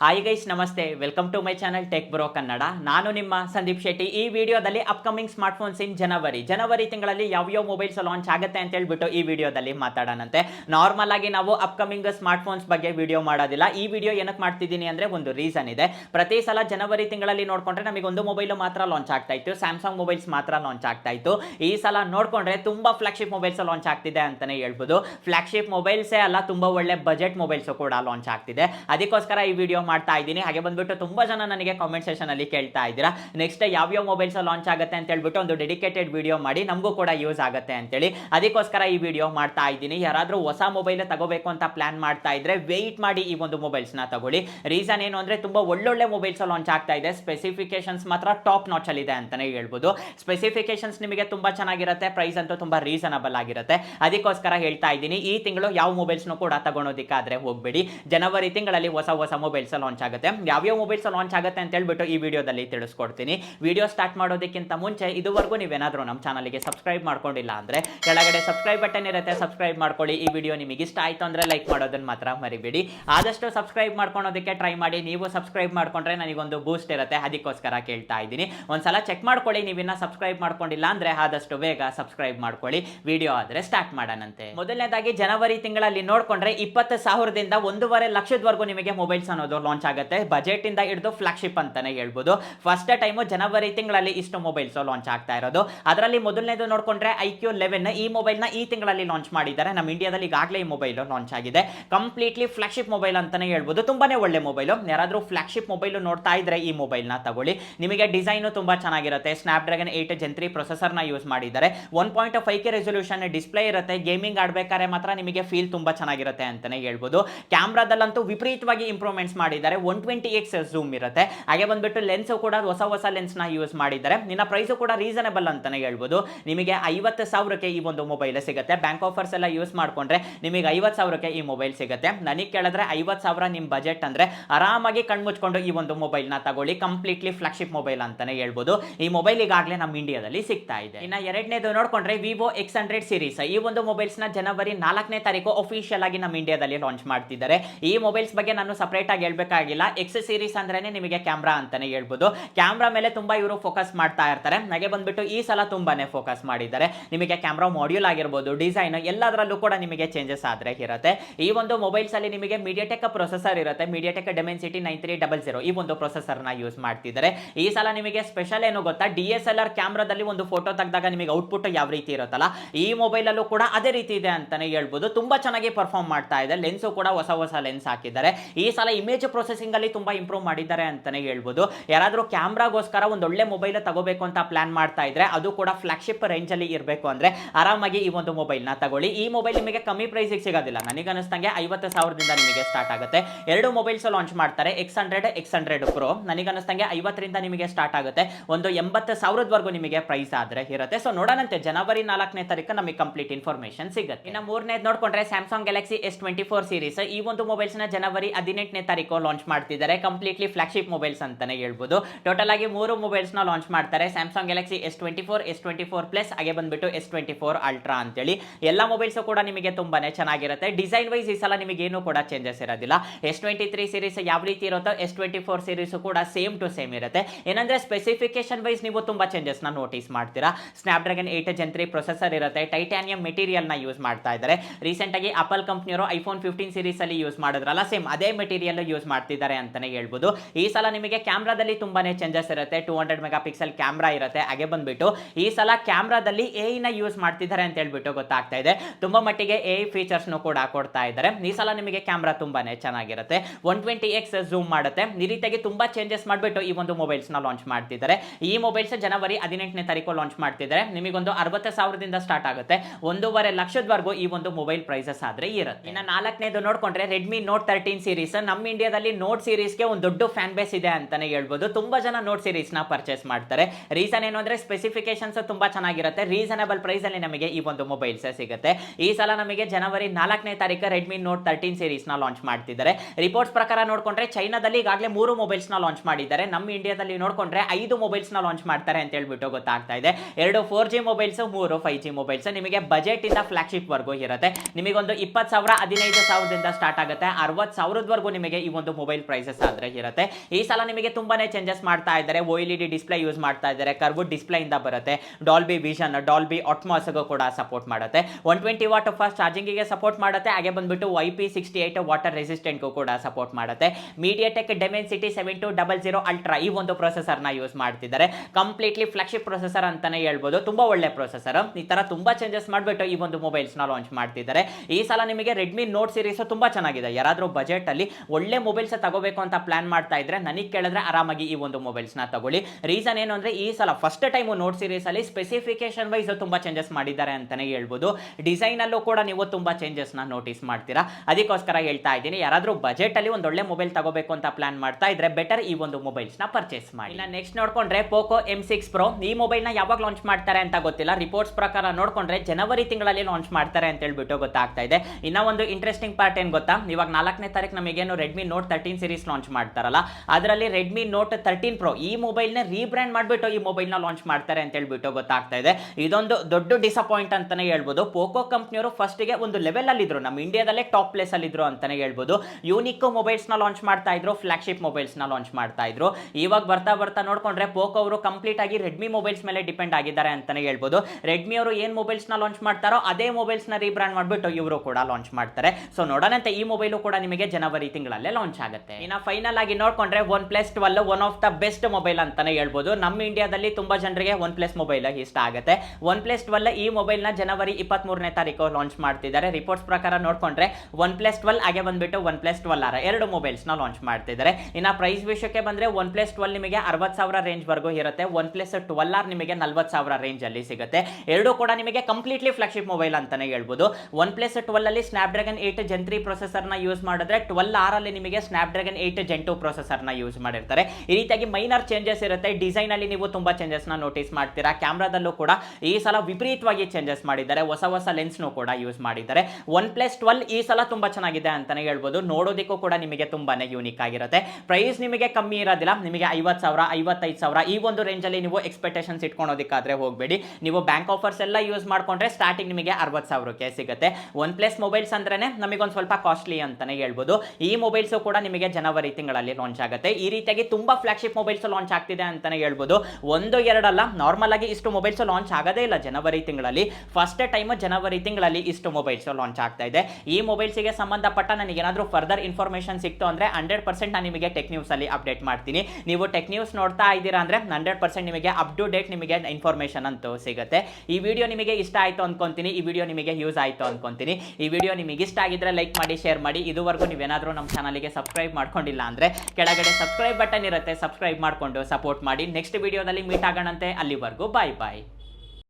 Hi guys ನಮಸ್ತೆ. Welcome to my channel tech bro Kannada ನಾನು ನಿಮ್ಮ ಸಂದೀಪ್ ಶೆಟ್ಟಿ. ಈ ವಿಡಿಯೋದಲ್ಲಿ ಅಪ್ಕಮಿಂಗ್ ಸ್ಮಾರ್ಟ್ಫೋನ್ಸ್ ಇನ್ ಜನವರಿ ಜನವರಿ ತಿಂಗಳಲ್ಲಿ ಯಾವ್ಯಾವ ಮೊಬೈಲ್ಸ್ ಲಾಂಚ್ ಆಗುತ್ತೆ ಅಂತ ಹೇಳ್ಬಿಟ್ಟು ಈ ವಿಡಿಯೋದಲ್ಲಿ ಮಾತಾಡೋಣಂತೆ. ನಾರ್ಮಲ್ ಆಗಿ ನಾವು ಅಪ್ಕಮಿಂಗ್ ಸ್ಮಾರ್ಟ್ಫೋನ್ಸ್ ಬಗ್ಗೆ ವಿಡಿಯೋ ಮಾಡೋದಿಲ್ಲ. ಈ ವಿಡಿಯೋ ಏನಕ್ಕೆ ಮಾಡ್ತಿದ್ದೀನಿ ಅಂದರೆ ಒಂದು ರೀಸನ್ ಇದೆ. ಪ್ರತಿ ಸಲ ಜನವರಿ ತಿಂಗಳಲ್ಲಿ ನೋಡಿಕೊಂಡ್ರೆ ನಮಗೆ ಒಂದು ಮೊಬೈಲ್ ಮಾತ್ರ ಲಾಂಚ್ ಆಗ್ತಾ ಇತ್ತು. ಸ್ಯಾಮ್ಸಂಗ್ ಮೊಬೈಲ್ಸ್ ಮಾತ್ರ ಲಾಂಚ್ ಆಗ್ತಾ ಇತ್ತು. ಈ ಸಲ ನೋಡಿಕೊಂಡ್ರೆ ತುಂಬ ಫ್ಲಾಗ್ಶಿಪ್ ಮೊಬೈಲ್ಸ್ ಲಾಂಚ್ ಆಗ್ತಿದೆ ಅಂತಲೇ ಹೇಳ್ಬೋದು. ಫ್ಲಾಗ್ಶಿಪ್ ಮೊಬೈಲ್ಸೇ ಅಲ್ಲ, ತುಂಬ ಒಳ್ಳೆ ಬಜೆಟ್ ಮೊಬೈಲ್ಸ್ ಕೂಡ ಲಾಂಚ್ ಆಗ್ತಿದೆ. ಅದಕ್ಕೋಸ್ಕರ ಈ ವಿಡಿಯೋ ಮಾಡ್ತಾ ಇದ್ದೀನಿ. ಹಾಗೆ ಬಂದ್ಬಿಟ್ಟು ತುಂಬಾ ಜನ ನನಗೆ ಕಾಮೆಂಟ್ ಸೆಷನ್ ಅಲ್ಲಿ ಕೇಳ್ತಾ ಇದ್ದೀರಾ. ನೆಕ್ಸ್ಟ್ ಯಾವ್ಯಾವ ಮೊಬೈಲ್ಸ್ ಲಾಂಚ್ ಆಗುತ್ತೆ ಅಂತ ಹೇಳ್ಬಿಟ್ಟು ಒಂದು ಡೆಡಿಕೇಟೆಡ್ ವಿಡಿಯೋ ಮಾಡಿ ನಮಗೂ ಕೂಡ ಯೂಸ್ ಆಗುತ್ತೆ ಅಂತೇಳಿ. ಅದಕ್ಕೋಸ್ಕರ ಈ ವಿಡಿಯೋ ಮಾಡ್ತಾ ಇದ್ದೀನಿ. ಯಾರಾದರೂ ಹೊಸ ಮೊಬೈಲ್ ತಗೋಬೇಕು ಅಂತ ಪ್ಲಾನ್ ಮಾಡ್ತಾ ಇದ್ರೆ ವೆಯ್ಟ್ ಮಾಡಿ ಈ ಒಂದು ಮೊಬೈಲ್ಸ್ನ ತಗೊಳ್ಳಿ. ರೀಸನ್ ಏನು ಅಂದ್ರೆ ತುಂಬಾ ಒಳ್ಳೊಳ್ಳೆ ಮೊಬೈಲ್ಸ್ ಲಾಂಚ್ ಆಗ್ತಾ ಇದೆ. ಸ್ಪೆಸಿಫಿಕೇಶನ್ಸ್ ಮಾತ್ರ ಟಾಪ್ ನಾಚ್ ಅಲ್ಲಿ ಇದೆ ಅಂತಾನೆ ಹೇಳ್ಬೋದು. ಸ್ಪೆಸಿಫಿಕೇಶನ್ಸ್ ನಿಮಗೆ ತುಂಬಾ ಚೆನ್ನಾಗಿರುತ್ತೆ. ಪ್ರೈಸ್ ಅಂತೂ ತುಂಬಾ ರೀಸನಬಲ್ ಆಗಿರುತ್ತೆ. ಅದಕ್ಕೋಸ್ಕರ ಹೇಳ್ತಾ ಇದ್ದೀನಿ. ಈ ತಿಂಗಳು ಯಾವ ಮೊಬೈಲ್ಸ್ನು ಕೂಡ ತಗೊಳೋದಿಕ್ಕಾದರೆ ಹೋಗ್ಬೇಡಿ. ಜನವರಿ ತಿಂಗಳಲ್ಲಿ ಹೊಸ ಹೊಸ ಮೊಬೈಲ್ಸ್ ಲಾಂಚ್ ಆಗುತ್ತೆ. ಯಾವ್ಯಾವ ಮೊಬೈಲ್ಸ್ ಲಾಂಚ್ ಆಗುತ್ತೆ ಅಂತ ಹೇಳ್ಬಿಟ್ಟು ಈ ವಿಡಿಯೋದಲ್ಲಿ ತಿಳಿಸ್ಕೊಡ್ತೀನಿ. ವಿಡಿಯೋ ಸ್ಟಾರ್ಟ್ ಮಾಡೋದಕ್ಕಿಂತ ಮುಂಚೆ ಇದುವರೆಗೂ ನೀವೇನಾದರೂ ನಮ್ಮ ಚಾನಲ್ಗೆ ಸಬ್ಸ್ಕ್ರೈಬ್ ಮಾಡ್ಕೊಂಡಿಲ್ಲ ಅಂದ್ರೆ ಕೆಳಗಡೆ ಸಬ್ಸ್ಕ್ರೈಬ್ ಬಟನ್ ಇರುತ್ತೆ. ಸಬ್ಸ್ಕ್ರೈಬ್ ಮಾಡ್ಕೊಳ್ಳಿ. ಈ ವಿಡಿಯೋ ನಿಮಗೆ ಇಷ್ಟ ಆಯ್ತು ಅಂದ್ರೆ ಲೈಕ್ ಮಾಡೋದನ್ನ ಮಾತ್ರ ಮರಿಬೇಡಿ. ಆದಷ್ಟು ಸಬ್ಸ್ಕ್ರೈಬ್ ಮಾಡ್ಕೊಳೋದಕ್ಕೆ ಟ್ರೈ ಮಾಡಿ. ನೀವು ಸಬ್ಸ್ಕ್ರೈಬ್ ಮಾಡ್ಕೊಂಡ್ರೆ ನನಗೊಂದು ಬೂಸ್ಟ್ ಇರುತ್ತೆ. ಅದಕ್ಕೋಸ್ಕರ ಕೇಳ್ತಾ ಇದ್ದೀನಿ. ಒಂದ್ಸಲ ಚೆಕ್ ಮಾಡ್ಕೊಳ್ಳಿ. ನೀವಿನ್ನ ಸಬ್ಸ್ಕ್ರೈಬ್ ಮಾಡ್ಕೊಂಡಿಲ್ಲ ಅಂದ್ರೆ ಆದಷ್ಟು ಬೇಗ ಸಬ್ಸ್ಕ್ರೈಬ್ ಮಾಡ್ಕೊಳ್ಳಿ. ವಿಡಿಯೋ ಆದ್ರೆ ಸ್ಟಾರ್ಟ್ ಮಾಡೋಣಂತೆ. ಮೊದಲನೇದಾಗಿ, ಜನವರಿ ತಿಂಗಳಲ್ಲಿ ನೋಡ್ಕೊಂಡ್ರೆ ಇಪ್ಪತ್ತು ಸಾವಿರದಿಂದ ಒಂದೂವರೆ ಲಕ್ಷದವರೆಗೂ ನಿಮಗೆ ಮೊಬೈಲ್ಸ್ ಅನ್ನೋದು ಲಾಂಚ್ ಆಗುತ್ತೆ. ಬಜೆಟ್ ಇಂದ ಹಿಡಿದು ಫ್ಲಾಗ್ಶಿಪ್ ಅಂತಾನೆ ಹೇಳ್ಬೋದು. ಫಸ್ಟ್ ಟೈಮು ಜನವರಿ ತಿಂಗಳಲ್ಲಿ ಇಷ್ಟು ಮೊಬೈಲ್ಸ್ ಲಾಂಚ್ ಆಗ್ತಾ ಇರೋದು. ಅದರಲ್ಲಿ ಮೊದಲನೇದು ನೋಡ್ಕೊಂಡ್ರೆ ಐ ಕ್ಯೂ ಲೆವೆನ್ ಈ ಮೊಬೈಲ್ನ ಈ ತಿಂಗಳಲ್ಲಿ ಲಾಂಚ್ ಮಾಡಿದ್ದಾರೆ. ನಮ್ಮ ಇಂಡಿಯಾದಲ್ಲಿ ಈಗಾಗಲೇ ಈ ಮೊಬೈಲ್ ಲಾಂಚ್ ಆಗಿದೆ. ಕಂಪ್ಲೀಟ್ಲಿ ಫ್ಲಾಗ್ಶಿಪ್ ಮೊಬೈಲ್ ಅಂತಾನೆ ಹೇಳ್ಬೋದು. ತುಂಬಾನೇ ಒಳ್ಳೆ ಮೊಬೈಲ್ ಯಾರಾದ್ರೂ ಫ್ಲಾಗ್ಶಿಪ್ ಮೊಬೈಲ್ ನೋಡ್ತಾ ಇದ್ರೆ ಈ ಮೊಬೈಲ್ನ ತಗೊಳ್ಳಿ. ನಿಮಗೆ ಡಿಸೈನು ತುಂಬಾ ಚೆನ್ನಾಗಿರುತ್ತೆ. Snapdragon eight gen three ಪ್ರೊಸೆಸರ್ನ ಯೂಸ್ ಮಾಡಿದ್ದಾರೆ. One point five K resolution display ಇರುತ್ತೆ. ಗೇಮಿಂಗ್ ಆಡ್ಬೇಕಾದ್ರೆ ಮಾತ್ರ ನಿಮಗೆ ಫೀಲ್ ತುಂಬಾ ಚೆನ್ನಾಗಿರುತ್ತೆ ಅಂತಾನೆ ಹೇಳ್ಬೋದು. ಕ್ಯಾಮ್ರಾದಲ್ಲಂತೂ ವಿಪರೀತವಾಗಿ ಇಂಪ್ರೂವ್ಮೆಂಟ್ಸ್ ಮಾಡಿದ್ದಾರೆ. ಒನ್ ಟ್ವೆಂಟಿ ಎಕ್ಸ್ ಝೂಮ್ ಇರುತ್ತೆ. ಹಾಗೆ ಬಂದ್ಬಿಟ್ಟು ಲೆನ್ಸ್ ಕೂಡ ಹೊಸ ಹೊಸ ಲೆನ್ಸ್ನ ಯೂಸ್ ಮಾಡಿದ್ದಾರೆ. ನಿನ್ನ ಪ್ರೈಸ್ ಕೂಡ ರೀಸನಬಲ್ ಅಂತಾನೆ ಹೇಳ್ಬೋದು. ನಿಮಗೆ ಐವತ್ತು ಸಾವಿರಕ್ಕೆ ಈ ಒಂದು ಮೊಬೈಲ್ ಸಿಗುತ್ತೆ. ಬ್ಯಾಂಕ್ ಆಫರ್ಸ್ ಎಲ್ಲ ಯೂಸ್ ಮಾಡ್ಕೊಂಡ್ರೆ ನಿಮಗೆ ಐವತ್ತು ಸಾವಿರಕ್ಕೆ ಈ ಮೊಬೈಲ್ ಸಿಗುತ್ತೆ. ನನಗೆ ಕೇಳಿದ್ರೆ ಐವತ್ತು ಸಾವಿರ ನಿಮ್ಮ ಬಜೆಟ್ ಅಂದ್ರೆ ಆರಾಮಾಗಿ ಕಣ್ಮುಚ್ಕೊಂಡು ಈ ಒಂದು ಮೊಬೈಲ್ನ ತಗೊಳ್ಳಿ. ಕಂಪ್ಲೀಟ್ಲಿ ಫ್ಲಾಗ್ಶಿಪ್ ಮೊಬೈಲ್ ಅಂತಾನೆ ಹೇಳ್ಬೋದು. ಈ ಮೊಬೈಲ್ ಈಗಾಗಲೇ ನಮ್ಮ ಇಂಡಿಯಾದಲ್ಲಿ ಸಿಗ್ತಾ ಇದೆ. ಇನ್ನ ಎರಡನೇದು ನೋಡ್ಕೊಂಡ್ರೆ ವಿವೋ ಎಕ್ಸ್ ಹಂಡ್ರೆಡ್ ಸೀರೀಸ್ ಈ ಒಂದು ಮೊಬೈಲ್ಸ್ನ ಜನವರಿ ನಾಲ್ಕನೇ ತಾರೀಕು ಅಫಿಷಿಯಲ್ ಆಗಿ ನಮ್ಮ ಇಂಡಿಯಾದಲ್ಲಿ ಲಾಂಚ್ ಮಾಡ್ತಿದ್ದಾರೆ. ಈ ಮೊಬೈಲ್ಸ್ ಬಗ್ಗೆ ನಾನು ಸಪರೇಟ್ ಆಗಿ ಹೇಳ್ಬೇಕಾಗಿಲ್ಲ ಎಕ್ಸ್ ಸೀರೀಸ್ ಅಂದ್ರೆ ನಿಮಗೆ ಕ್ಯಾಮ್ರಾ ಅಂತಾನೆ ಹೇಳ್ಬೋದು. ಕ್ಯಾಮ್ರಾ ಮೇಲೆ ತುಂಬಾ ಇವರು ಫೋಕಸ್ ಮಾಡ್ತಾ ಇರ್ತಾರೆ. ನನಗೆ ಬಂದ್ಬಿಟ್ಟು ಈ ಸಲ ತುಂಬಾನೇ ಫೋಕಸ್ ಮಾಡಿದ್ದಾರೆ. ನಿಮಗೆ ಕ್ಯಾಮ್ರಾ ಮಾಡ್ಯೂಲ್ ಆಗಿರ್ಬೋದು ಡಿಸೈನ್ ಎಲ್ಲದರಲ್ಲೂ ಕೂಡ ನಿಮಗೆ ಚೇಂಜಸ್ ಆದ್ರೆ ಇರುತ್ತೆ. ಈ ಒಂದು ಮೊಬೈಲ್ಸ್ ಅಲ್ಲಿ ನಿಮಗೆ ಮೀಡಿಯಾಟೆಕ್ ಪ್ರೊಸೆಸರ್ ಇರುತ್ತೆ. MediaTek Dimensity nine three double zero ಈ ಒಂದು ಪ್ರೊಸೆಸರ್ನ ಯೂಸ್ ಮಾಡ್ತಿದ್ದಾರೆ. ಈ ಸಲ ನಿಮಗೆ ಸ್ಪೆಷಲ್ ಏನು ಗೊತ್ತಾ? ಡಿ ಎಸ್ ಎಲ್ ಆರ್ ಕ್ಯಾಮ್ರಾದಲ್ಲಿ ಒಂದು ಫೋಟೋ ತೆಗೆದಾಗ ನಿಮಗೆ ಔಟ್ಪುಟ್ ಯಾವ ರೀತಿ ಇರುತ್ತಲ್ಲ? ಈ ಮೊಬೈಲ್ ಅಲ್ಲೂ ಕೂಡ ಅದೇ ರೀತಿ ಇದೆ ಅಂತಾನೆ ಹೇಳ್ಬೋದು. ತುಂಬಾ ಚೆನ್ನಾಗಿ ಪರ್ಫಾರ್ಮ್ ಮಾಡ್ತಾ ಇದೆ. ಲೆನ್ಸು ಕೂಡ ಹೊಸ ಹೊಸ ಲೆನ್ಸ್ ಹಾಕಿದ್ದಾರೆ. ಈ ಸಲ ಇಮೇಜ್ ಪ್ರೊಸೆಸಿಂಗ್ ಅಲ್ಲಿ ತುಂಬಾ ಇಂಪ್ರೂವ್ ಮಾಡಿದ್ದಾರೆ ಅಂತಾನೆ ಹೇಳ್ಬೋದು. ಯಾರಾದರೂ ಕ್ಯಾಮ್ರಾಗೋಸ್ಕರ ಒಂದು ಒಳ್ಳೆ ಮೊಬೈಲ್ ತಗೋಬೇಕು ಅಂತ ಪ್ಲಾನ್ ಮಾಡ್ತಾ ಇದ್ರೆ ಅದು ಕೂಡ ಫ್ಲಾಗ್ಶಿಪ್ ರೇಂಜ್ ಅಲ್ಲಿ ಇರಬೇಕು ಅಂದ್ರೆ ಆರಾಮಾಗಿ ಈ ಒಂದು ಮೊಬೈಲ್ನ ತಗೊಳ್ಳಿ. ಈ ಮೊಬೈಲ್ ನಿಮಗೆ ಕಮ್ಮಿ ಪ್ರೈಸಿಗೆ ಸಿಗೋದಿಲ್ಲ. ನನಗೆ ಅನಿಸ್ತಂಗೆ ಐವತ್ತು ಸಾವಿರದಿಂದ ನಿಮಗೆ ಸ್ಟಾರ್ಟ್ ಆಗುತ್ತೆ. ಎರಡು ಮೊಬೈಲ್ಸ್ ಲಾಂಚ್ ಮಾಡ್ತಾರೆ. X hundred X hundred pro ನನಗೆ ಅನಿಸ್ತಂಗೆ ಐವತ್ತರಿಂದ ನಿಮಗೆ ಸ್ಟಾರ್ಟ್ ಆಗುತ್ತೆ. ಒಂದು ಎಂಬತ್ತು ಸಾವಿರದವರೆಗೂ ನಿಮಗೆ ಪ್ರೈಸ್ ಆದರೆ ಇರುತ್ತೆ. ಸೊ ನೋಡೋಣಂತೆ ಜನವರಿ ನಾಲ್ಕನೇ ತಾರೀಕು ನಮಗೆ ಕಂಪ್ಲೀಟ್ ಇನ್ಫಾರ್ಮೇಷನ್ ಸಿಗುತ್ತೆ. ಇನ್ನು ಮೂರನೇದು ನೋಡಿಕೊಂಡ್ರೆ Samsung Galaxy S twenty four series ಈ ಒಂದು ಮೊಬೈಲ್ಸ್ನ ಜನವರಿ ಹದಿನೆಂಟನೇ ತಾರೀಕು ಲಾಂಚ್ ಮಾಡ್ತಿದ್ದಾರೆ. ಕಂಪ್ಲೀಟ್ಲಿ ಫ್ಲಾಗ್ಶಿಪ್ ಮೊಬೈಲ್ಸ್ ಅಂತಾನೆ ಹೇಳ್ಬೋದು. ಟೋಟಲ್ ಆಗಿ ಮೂರು ಮೊಬೈಲ್ಸ್ನ ಲಾಂಚ್ ಮಾಡ್ತಾರೆ. Samsung Galaxy S twenty four S twenty four plus ಹಾಗೆ ಬಂದ್ಬಿಟ್ಟು ಎಸ್ ಟ್ವೆಂಟಿ ಫೋರ್ ಅಲ್ಟ್ರಾ ಅಂತೇಳಿ. ಎಲ್ಲ ಮೊಬೈಲ್ಸ್ ಕೂಡ ನಿಮಗೆ ತುಂಬಾನೇ ಚೆನ್ನಾಗಿರುತ್ತೆ. ಡಿಸೈನ್ ವೈಸ್ ಈ ಸಲ ನಿಮಗೆ ಏನು ಕೂಡ ಚೇಂಜಸ್ ಇರೋದಿಲ್ಲ. ಎಸ್ ಟ್ವೆಂಟಿ ತ್ರೀ ಸೀರೀಸ್ ಯಾವ ರೀತಿ ಇರುತ್ತೋ ಎಸ್ ಟ್ವೆಂಟಿ ಫೋರ್ ಸೀರೀಸ್ ಕೂಡ ಸೇಮ್ ಟು ಸೇಮ್ ಇರುತ್ತೆ. ಏನಂದ್ರೆ ಸ್ಪೆಸಿಫಿಕೇಶನ್ ವೈಸ್ ನೀವು ತುಂಬಾ ಚೇಂಜಸ್ನ ನೋಟಿಸ್ ಮಾಡ್ತೀರಾ. Snapdragon eight gen three processor ಇರುತ್ತೆ. ಟೈಟಾನಿಯಂ ಮೆಟೀರಿಯಲ್ನ ಯೂಸ್ ಮಾಡ್ತಾ ಇದ್ದಾರೆ. ರೀಸೆಂಟ್ ಆಗಿ ಆಪಲ್ ಕಂಪ್ನಿಯವರು ಐಫೋನ್ ಫಿಫ್ಟೀನ್ ಸೀರೀಸ್ ಅಲ್ಲಿ ಯೂಸ್ ಮಾಡಿದ್ರಲ್ಲ ಸೇಮ್ ಅದೇ ಮೆಟೀರಿಯಲ್ ಯೂಸ್ ಮಾಡ್ತಿದ್ದಾರೆ ಅಂತಾನೆ ಹೇಳ್ಬೋದು. ಈ ಸಲ ನಿಮಗೆ ಕ್ಯಾಮ್ರಾದಲ್ಲಿ ತುಂಬಾನೇ ಚೇಂಜಸ್ ಇರುತ್ತೆ. Two hundred megapixel camera ಇರುತ್ತೆ. ಹಾಗೆ ಬಂದ್ಬಿಟ್ಟು ಈ ಸಲ ಕ್ಯಾಮ್ರಾದಲ್ಲಿ ನ ಯೂಸ್ ಮಾಡ್ತಿದ್ದಾರೆ ಅಂತ ಹೇಳ್ಬಿಟ್ಟು ಗೊತ್ತಾಗ್ತಾ ಇದೆ. ತುಂಬಾ ಮಟ್ಟಿಗೆ ಎ ಫೀಚರ್ಸ್ ಕೂಡ ಕೊಡ್ತಾ ಇದ್ದಾರೆ. ಈ ಸಲ ನಿಮಗೆ ಕ್ಯಾಮ್ರಾ ತುಂಬಾನೇ ಚೆನ್ನಾಗಿರುತ್ತೆ. ಒನ್ ಟ್ವೆಂಟಿ ಎಕ್ಸ್ ಝೂಮ್ ಮಾಡುತ್ತೆ. ಈ ರೀತಿಯಾಗಿ ತುಂಬಾ ಚೇಂಜಸ್ ಮಾಡಿಬಿಟ್ಟು ಈ ಒಂದು ಮೊಬೈಲ್ಸ್ನ ಲಾಂಚ್ ಮಾಡ್ತಿದ್ದಾರೆ. ಈ ಮೊಬೈಲ್ಸ್ ಜನವರಿ ಹದಿನೆಂಟನೇ ತಾರೀಕು ಲಾಂಚ್ ಮಾಡ್ತಿದ್ದಾರೆ. ನಿಮಗೊಂದು ಅರವತ್ತು ಸಾವಿರದಿಂದ ಸ್ಟಾರ್ಟ್ ಆಗುತ್ತೆ. ಒಂದೂವರೆ ಲಕ್ಷದವರೆಗೂ ಈ ಒಂದು ಮೊಬೈಲ್ ಪ್ರೈಸಸ್ ಆದ್ರೆ ಇರುತ್ತೆ. ಇನ್ನು ನಾಲ್ಕನೇದು ನೋಡ್ಕೊಂಡ್ರೆ ರೆಡ್ಮಿ ನೋಟ್ ತರ್ಟೀನ್ ಸೀರೀಸ್ ನಮ್ಮ ಇಂಡಿಯಾದಲ್ಲಿ ನೋಟ್ ಸೀರೀಸ್ಗೆ ಒಂದು ದೊಡ್ಡ ಫ್ಯಾನ್ ಬೇಸ್ ಇದೆ ಅಂತಾನೆ ಹೇಳ್ಬೋದು. ತುಂಬಾ ಜನ ನೋಟ್ ಸೀರೀಸ್ನ ಪರ್ಚೇಸ್ ಮಾಡ್ತಾರೆ. ರೀಸನ್ ಏನು ಅಂದರೆ ಸ್ಪೆಸಿಫಿಕೇಶನ್ಸ್ ತುಂಬಾ ಚೆನ್ನಾಗಿರುತ್ತೆ. ರೀಸನಬಲ್ ಪ್ರೈಸ್ ಅಲ್ಲಿ ನಮಗೆ ಈ ಒಂದು ಮೊಬೈಲ್ಸ್ ಸಿಗುತ್ತೆ. ಈ ಸಲ ನಮಗೆ ಜನವರಿ ನಾಲ್ಕನೇ ತಾರೀಕು ರೆಡ್ಮಿ ನೋಟ್ ತರ್ಟೀನ್ ಸೀರೀಸ್ನ ಲಾಂಚ್ ಮಾಡ್ತಿದ್ದಾರೆ. ರಿಪೋರ್ಟ್ಸ್ ಪ್ರಕಾರ ನೋಡಿಕೊಂಡ್ರೆ ಚೈನಾದಲ್ಲಿ ಈಗಾಗಲೇ ಮೂರು ಮೊಬೈಲ್ಸ್ನ ಲಾಂಚ್ ಮಾಡಿದ್ದಾರೆ. ನಮ್ಮ ಇಂಡಿಯಾದಲ್ಲಿ ನೋಡಿಕೊಂಡ್ರೆ ಐದು ಮೊಬೈಲ್ಸ್ನ ಲಾಂಚ್ ಮಾಡ್ತಾರೆ ಅಂತ ಹೇಳ್ಬಿಟ್ಟು ಗೊತ್ತಾಗ್ತಾ ಇದೆ. ಎರಡು ಫೋರ್ ಜಿ ಮೊಬೈಲ್ಸ್ ಮೂರು ಫೈವ್ ಜಿ ಮೊಬೈಲ್ಸ್ ನಿಮಗೆ ಬಜೆಟ್ ಇಂದ ಫ್ಲಾಗ್ಶಿಪ್ ವರ್ಗೂ ಇರುತ್ತೆ. ನಿಮಗೊಂದು ಇಪ್ಪತ್ತು ಸಾವಿರ ಹದಿನೈದು ಸಾವಿರದಿಂದ ಸ್ಟಾರ್ಟ್ ಆಗುತ್ತೆ. ಅರವತ್ತು ಸಾವಿರದವರೆಗೂ ನಿಮಗೆ ಈ ಒಂದು ಒಂದು ಮೊಬೈಲ್ ಪ್ರೈಸಸ್ ಆದ್ರೆ ಇರುತ್ತೆ. ಈ ಸಲ ನಿಮಗೆ ತುಂಬಾನೇ ಚೇಂಜಸ್ ಮಾಡ್ತಾ ಇದ್ದಾರೆ. O L E D display use ಮಾಡ್ತಾ ಇದ್ದಾರೆ. ಕರ್ವು ಡಿಸ್ಪ್ಲೇ ಇಂದ ಬರುತ್ತೆ. ಡಾಲ್ಬಿ ವಿಷನ್ ಡಾಲ್ಬಿ ಆಟ್ಮಾಸ್ಗೂ ಕೂಡ ಸಪೋರ್ಟ್ ಮಾಡುತ್ತೆ. ಒನ್ ಟ್ವೆಂಟಿ ವಾಟ್ ಫಾಸ್ಟ್ ಚಾರ್ಜಿಂಗಿಗೆ ಸಪೋರ್ಟ್ ಮಾಡುತ್ತೆ. ಹಾಗೆ ಬಂದ್ಬಿಟ್ಟು I P sixty eight water ರೆಸಿಸ್ಟೆಂಟ್ಗೂ ಕೂಡ ಸಪೋರ್ಟ್ ಮಾಡುತ್ತೆ. MediaTek Dimensity seven two double zero ultra ಈ ಒಂದು ಪ್ರೊಸೆಸರ್ನ ಯೂಸ್ ಮಾಡ್ತಿದ್ದಾರೆ. ಕಂಪ್ಲೀಟ್ಲಿ ಫ್ಲಾಗ್ಶಿಪ್ ಪ್ರೊಸೆಸರ್ ಅಂತಾನೆ ಹೇಳ್ಬೋದು. ತುಂಬಾ ಒಳ್ಳೆ ಪ್ರೊಸೆಸರ್ ಈ ತರ ತುಂಬಾ ಚೇಂಜಸ್ ಮಾಡಿಬಿಟ್ಟು ಈ ಒಂದು ಮೊಬೈಲ್ಸ್ನ ಲಾಂಚ್ ಮಾಡ್ತಿದ್ದಾರೆ. ಈ ಸಲ ನಿಮಗೆ ರೆಡ್ಮಿ ನೋಟ್ ಸೀರೀಸ್ ತುಂಬಾ ಚೆನ್ನಾಗಿದೆ. ಯಾರಾದರೂ ಬಜೆಟ್ ಅಲ್ಲಿ ಒಳ್ಳೆ ಮೊಬೈಲ್ಸ್ ತಗೋಬೇಕು ಅಂತ ಪ್ಲಾನ್ ಮಾಡ್ತಾ ಇದ್ರೆ ನನಗೆ ಕೇಳಿದ್ರೆ ಆರಾಮಾಗಿ ಈ ಒಂದು ಮೊಬೈಲ್ಸ್ನ ತಗೊಳ್ಳಿ. ರೀಸನ್ ಏನು ಅಂದ್ರೆ ಈ ಸಲ ಫಸ್ಟ್ ಟೈಮ್ ನೋಟ್ ಸೀರೀಸ್ ಅಲ್ಲಿ ಸ್ಪೆಸಿಫಿಕೇಶನ್ ವೈಸ್ ತುಂಬಾ ಚೇಂಜಸ್ ಮಾಡಿದ್ದಾರೆ ಅಂತಾನೆ ಹೇಳ್ಬೋದು. ಡಿಸೈನ್ ಅಲ್ಲೂ ಕೂಡ ನೀವು ತುಂಬಾ ಚೇಂಜಸ್ನ ನೋಟಿಸ್ ಮಾಡ್ತೀರಾ. ಅದಕ್ಕೋಸ್ಕರ ಹೇಳ್ತಾ ಇದ್ದೀನಿ, ಯಾರಾದರೂ ಬಜೆಟ್ ಅಲ್ಲಿ ಒಂದು ಒಳ್ಳೆ ಮೊಬೈಲ್ ತಗೋಬೇಕು ಅಂತ ಪ್ಲಾನ್ ಮಾಡ್ತಾ ಇದ್ರೆ ಬೆಟರ್ ಈ ಒಂದು ಮೊಬೈಲ್ಸ್ನ ಪರ್ಚೇಸ್ ಮಾಡಿ. ನಾನು ನೆಕ್ಸ್ಟ್ ನೋಡ್ಕೊಂಡ್ರೆ ಪೋಕೋ ಎಂ ಸಿಕ್ಸ್ ಪ್ರೋ ಈ ಮೊಬೈಲ್ನ ಯಾವಾಗ ಲಾಂಚ್ ಮಾಡ್ತಾರೆ ಅಂತ ಗೊತ್ತಿಲ್ಲ. ರಿಪೋರ್ಟ್ಸ್ ಪ್ರಕಾರ ನೋಡ್ಕೊಂಡ್ರೆ ಜನವರಿ ತಿಂಗಳಲ್ಲಿ ಲಾಂಚ್ ಮಾಡ್ತಾರೆ ಅಂತ ಹೇಳ್ಬಿಟ್ಟು ಗೊತ್ತಾಗ್ತಾ ಇದೆ. ಇನ್ನೊಂದು ಇಂಟ್ರೆಸ್ಟಿಂಗ್ ಪಾರ್ಟ್ ಏನ್ ಗೊತ್ತಾ? ಇವಾಗ ನಾಲ್ಕನೇ ತಾರೀಕು ನಮಗೇನು Redmi Note thirteen series launch ಮಾಡ್ತಾರಲ್ಲ, ಅದರಲ್ಲಿ ರೆಡ್ಮಿ ನೋಟ್ ತರ್ಟೀನ್ ಪ್ರೋ ಈ ಮೊಬೈಲ್ನ ರೀಬ್ರ್ಯಾಂಡ್ ಮಾಡಿಬಿಟ್ಟು ಈ ಮೊಬೈಲ್ನ ಲಾಂಚ್ ಮಾಡ್ತಾರೆ ಅಂತ ಹೇಳ್ಬಿಟ್ಟು ಗೊತ್ತಾಗ್ತಾ ಇದೆ. ಇದೊಂದು ದೊಡ್ಡ ಡಿಸಪಾಯಿಂಟ್ ಅಂತಾನೆ ಹೇಳ್ಬೋದು. ಪೋಕೋ ಕಂಪ್ನಿಯವರು ಫಸ್ಟ್ಗೆ ಒಂದು ಲೆವೆಲ್ ಅಲ್ಲಿ ಇದ್ರು ನಮ್ಮ ಇಂಡಿಯಾದಲ್ಲೇ ಟಾಪ್ ಪ್ಲೇಸ್ ಅಲ್ಲಿ ಇದ್ರು ಅಂತಾನೆ ಹೇಳ್ಬೋದು. ಯೂನಿಕ್ ಮೊಬೈಲ್ಸ್ನ ಲಾಂಚ್ ಮಾಡ್ತಾ ಇದ್ರು ಫ್ಲಾಗ್ಶಿಪ್ನ ಲಾಂಚ್ ಮಾಡ್ತಾ ಇದ್ರು. ಇವಾಗ ಬರ್ತಾ ಬರ್ತಾ ನೋಡ್ಕೊಂಡ್ರೆ ಪೋಕೋ ಅವರು ಕಂಪ್ಲೀಟ್ ಆಗಿ ರೆಡ್ಮಿ ಮೊಬೈಲ್ಸ್ ಮೇಲೆ ಡಿಪೆಂಡ್ ಆಗಿದ್ದಾರೆ ಅಂತಾನೆ ಹೇಳ್ಬೋದು. ರೆಡ್ಮಿ ಅವರು ಏನ್ ಮೊಬೈಲ್ಸ್ನ ಲಾಂಚ್ ಮಾಡ್ತಾರೋ ಅದೇ ಮೊಬೈಲ್ಸ್ನ ರೀಬ್ರಾಂಡ್ ಮಾಡ್ಬಿಟ್ಟು ಇವರು ಕೂಡ ಲಾಂಚ್ ಮಾಡ್ತಾರೆ. ಸೊ ನೋಡೋಣಂತೆ, ಈ ಮೊಬೈಲು ಕೂಡ ನಿಮಗೆ ಜನವರಿ ತಿಂಗಳಲ್ಲೇ ಲಾಂಚ್ ಆಗುತ್ತೆ. ಇನ್ನ ಫೈನಲ್ ಆಗಿ ನೋಡ್ಕೊಂಡ್ರೆ OnePlus twelve one of the best mobile ಅಂತಾನೆ ಹೇಳ್ಬೋದು. ನಮ್ಮ ಇಂಡಿಯಾದಲ್ಲಿ ತುಂಬಾ ಜನರಿಗೆ ಒನ್ ಪ್ಲಸ್ ಮೊಬೈಲ್ ಇಷ್ಟ ಆಗುತ್ತೆ. ಒನ್ ಪ್ಲಸ್ ಟ್ವೆಲ್ ಈ ಮೊಬೈಲ್ನ ಜನವರಿ ಇಪ್ಪತ್ತ್ ಮೂರನೇ ತಾರೀಕು ಲಾಂಚ್ ಮಾಡ್ತಿದ್ದಾರೆ. ರಿಪೋರ್ಟ್ಸ್ ಪ್ರಕಾರ ನೋಡ್ಕೊಂಡ್ರೆ ಒನ್ ಪ್ಲಸ್ ಟ್ವೆಲ್ ಹಾಗೆ ಬಂದ್ಬಿಟ್ಟು ಒನ್ ಪ್ಲಸ್ ಟ್ವೆಲ್ ಆರ್ ಎರಡು ಮೊಬೈಲ್ಸ್ನ ಲಾಂಚ್ ಮಾಡ್ತಿದ್ದಾರೆ. ಇನ್ನ ಪ್ರೈಸ್ ವಿಷಯಕ್ಕೆ ಬಂದ್ರೆ ಒನ್ ಪ್ಲಸ್ ಟ್ವೆಲ್ ನಿಮಗೆ ಅರವತ್ತು ಸಾವಿರ ರೇಂಜ್ ವರೆಗೂ ಇರುತ್ತೆ. ಒನ್ ಪ್ಲಸ್ ಟ್ವೆಲ್ ಆರ್ ನಿಮಗೆ ನಲ್ವತ್ತು ಸಾವಿರ ರೇಂಜ್ ಅಲ್ಲಿ ಸಿಗುತ್ತೆ. ಎರಡು ಕೂಡ ನಿಮಗೆ ಕಂಪ್ಲೀಟ್ಲಿ ಫ್ಲಾಗ್ಶಿಪ್ ಮೊಬೈಲ್ ಅಂತಾನೆ ಹೇಳ್ಬೋದು. ಒನ್ ಪ್ಲಸ್ ಟ್ವೆಲ್ ಅಲ್ಲಿ Snapdragon eight gen three ಪ್ರೊಸೆಸರ್ನ ಯೂಸ್ ಮಾಡಿದ್ರೆ ಟ್ವೆಲ್ ಆರ್ ಅಲ್ಲಿ ನಿಮಗೆ ಸ್ನಾಪ್ ಡ್ರ್ಯಾಗನ್ ಏಟ್ ಪ್ರೊಸೆಸರ್ನ ಯೂಸ್ ಮಾಡಿರ್ತಾರೆ. ಈ ರೀತಿಯಾಗಿ ಮೈನರ್ ಚೇಂಜಸ್ ಇರುತ್ತೆ. ಡಿಸೈನ್ ಅಲ್ಲಿ ನೀವು ತುಂಬಾ ಚೇಂಜಸ್ನ ನೋಟಿಸ್ ಮಾಡ್ತೀರಾ. ಕ್ಯಾಮ್ರಾದಲ್ಲೂ ಕೂಡ ಈ ಸಲ ವಿಪರೀತವಾಗಿ ಚೇಂಜಸ್ ಮಾಡಿದ್ದಾರೆ. ಹೊಸ ಹೊಸ ಲೆನ್ಸ್ ನು ಕೂಡ ಯೂಸ್ ಮಾಡಿದ್ದಾರೆ. ಒನ್ ಪ್ಲಸ್ ಟ್ವೆಲ್ ಈ ಸಲ ತುಂಬಾ ಚೆನ್ನಾಗಿದೆ ಅಂತಾನೆ ಹೇಳ್ಬೋದು. ನೋಡೋದಕ್ಕೂ ಕೂಡ ನಿಮಗೆ ತುಂಬಾನೇ ಯೂನಿಕ್ ಆಗಿರುತ್ತೆ. ಪ್ರೈಸ್ ನಿಮಗೆ ಕಮ್ಮಿ ಇರೋದಿಲ್ಲ. ನಿಮಗೆ ಐವತ್ತು ಸಾವಿರ, ಐವತ್ತೈದು ಸಾವಿರ ಈ ಒಂದು ರೇಂಜ್ ಅಲ್ಲಿ ನೀವು ಎಕ್ಸ್ಪೆಕ್ಟೇಷನ್ಸ್ ಇಟ್ಕೊಳೋದಕ್ಕಾದ್ರೆ ಹೋಗಬೇಡಿ. ನೀವು ಬ್ಯಾಂಕ್ ಆಫರ್ಸ್ ಎಲ್ಲ ಯೂಸ್ ಮಾಡ್ಕೊಂಡ್ರೆ ಸ್ಟಾರ್ಟಿಂಗ್ ನಿಮಗೆ ಅರವತ್ತು ಸಾವಿರಕ್ಕೆ ಸಿಗುತ್ತೆ. ಒನ್ ಪ್ಲಸ್ ಮೊಬೈಲ್ಸ್ ಅಂದ್ರೆ ನಮಗೊಂದು ಸ್ವಲ್ಪ ಕಾಸ್ಟ್ಲಿ ಅಂತಾನೆ ಹೇಳ್ಬೋದು. ಈ ಮೊಬೈಲ್ಸ್ ಕೂಡ ನಿಮಗೆ ಜನವರಿ ತಿಂಗಳಲ್ಲಿ ಲಾಂಚ್ ಆಗುತ್ತೆ. ಈ ರೀತಿಯಾಗಿ ತುಂಬಾ ಫ್ಲಾಗ್ಶಿಪ್ ಮೊಬೈಲ್ಸ್ ಲಾಂಚ್ ಆಗ್ತಿದೆ ಅಂತಾನೆ ಹೇಳ್ಬೋದು. ಒಂದು ಎರಡಲ್ಲ ನಾರ್ಮಲ್ ಆಗಿ ಇಷ್ಟು ಮೊಬೈಲ್ಸ್ ಲಾಂಚ್ ಆಗೋದೇ ಇಲ್ಲ ಜನವರಿ ತಿಂಗಳಲ್ಲಿ. ಫಸ್ಟ್ ಟೈಮ್ ಜನವರಿ ತಿಂಗಳಲ್ಲಿ ಇಷ್ಟು ಮೊಬೈಲ್ಸ್ ಲಾಂಚ್ ಆಗ್ತಾ ಇದೆ. ಈ ಮೊಬೈಲ್ಸ್ಗೆ ಸಂಬಂಧಪಟ್ಟ ನನಗೆ ಏನಾದರೂ ಫರ್ದರ್ ಇನ್ಫಾರ್ಮೇಷನ್ ಸಿಕ್ತು ಅಂದ್ರೆ ಹಂಡ್ರೆಡ್ ಪರ್ಸೆಂಟ್ ನಾನು ನಿಮಗೆ ಟೆಕ್ ನ್ಯೂಸ್ ಅಲ್ಲಿ ಅಪ್ಡೇಟ್ ಮಾಡ್ತೀನಿ. ನೀವು ಟೆಕ್ ನ್ಯೂಸ್ ನೋಡ್ತಾ ಇದ್ದೀರಾ ಅಂದ್ರೆ ಹಂಡ್ರೆಡ್ ಪರ್ಸೆಂಟ್ ನಿಮಗೆ ಅಪ್ ಟು ಡೇಟ್ ನಿಮಗೆ ಇನ್ಫಾರ್ಮೇಷನ್ ಅಂತೂ ಸಿಗುತ್ತೆ. ಈ ವಿಡಿಯೋ ನಿಮಗೆ ಇಷ್ಟ ಆಯ್ತು ಅನ್ಕೊಂತೀನಿ. ಈ ವಿಡಿಯೋ ನಿಮಗೆ ಯೂಸ್ ಆಯ್ತು ಅನ್ಕೊಂತೀನಿ. ಈ ವಿಡಿಯೋ ನಿಮಗೆ ಇಷ್ಟ ಆಗಿದ್ರೆ ಲೈಕ್ ಮಾಡಿ ಶೇರ್ ಮಾಡಿ. ಇದುವರೆಗೂ ನೀವೇನಾದರೂ ನಮ್ಮ ಚಾನಲ್ಗೆ ಸಬ್ಸ್ಕ್ರೈಬ್ ಮಾಡ್ಕೊಂಡಿಲ್ಲ ಅಂದರೆ ಕೆಳಗಡೆ ಸಬ್ಸ್ಕ್ರೈಬ್ ಬಟನ್ ಇರುತ್ತೆ ಸಬ್ಸ್ಕ್ರೈಬ್ ಮಾಡಿಕೊಂಡು ಸಪೋರ್ಟ್ ಮಾಡಿ. ನೆಕ್ಸ್ಟ್ ವಿಡಿಯೋದಲ್ಲಿ ಮೀಟ್ ಆಗೋಣಂತೆ. ಅಲ್ಲಿವರೆಗೂ ಬಾಯ್ ಬಾಯ್